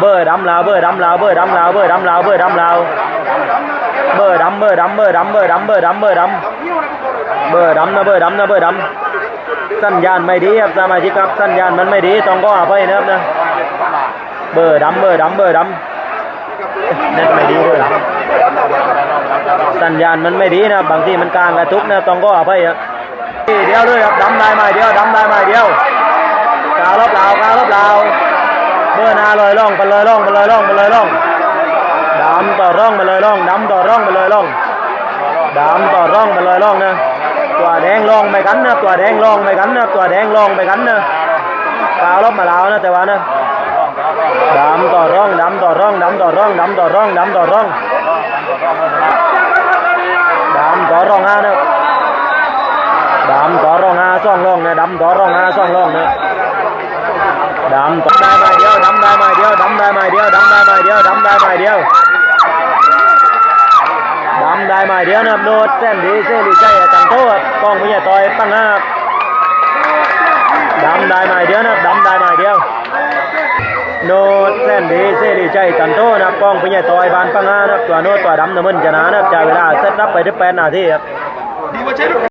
เบอร์ดำลาวเบอร์ดำลาวเบอร์ดำลาวเบอร์ดำลาวเบอร์ดำลาวเบอร์ดำเบอร์ดำเบอร์ดำเบอร์ดำเบอร์ดำเบอร์ดำเบอร์ดำนะเบอร์ดำนะเบอร์ดำสัญญาณไม่ดีครับสมาชิกครับสัญญาณมันไม่ดีต้องก็อภัยนะครับนะเบอร์ดำเบอร์ดำเบอร์ดำเน็ตไม่ดีด้วยสัญญาณมันไม่ดีนะบางทีมันกลางกระตุกนะต้องก็อภัยครับเดียวด้วยครับดำได้ไหมเดียวดำได้ไหมเดียวกาวรอบลาวกาวรอบลาว เมื่อนา ลอยล่องไปเลยล่องไปเลยล่องไปเลยล่องดำต่อร่องไปเลยล่องดำต่อร่องไปเลยล่องดำต่อร่องไปเลยล่องนะตัวแดงล่องไปกันนะตัวแดงล่องไปกันนะตัวแดงล่องไปกันนะกาวรบมาแล้วนะแต่ว่านะดำต่อร่องดำต่อร่องดำต่อร่องดำต่อร่องดำต่อร่องดำต่อร่องห้านะดำต่อร่องห้าซ่องร่องนะดำต่อร่องห้าซ่องร่องนะ ดำตบได้มาเดียวดำได้มาเดียวดำได้มาเดียวดำได้มาเดียวดำได้มาเดียวดำได้มาเดียวนะครับโนดเส้นดีเส้นดีใจตังโทษกองผู้ใหญ่ต่อยปังห้าดำได้มาเดียวนะครับดำได้มาเดียวโนดเส้นดีเส้นดีใจตังโทษนะครับกองผู้ใหญ่ต่อยบานปังห้านะครับตัวโนดตัวดำน้ำมันชนะนะครับจ่ายเวลาเซตรับไปที่แปดนาทีครับ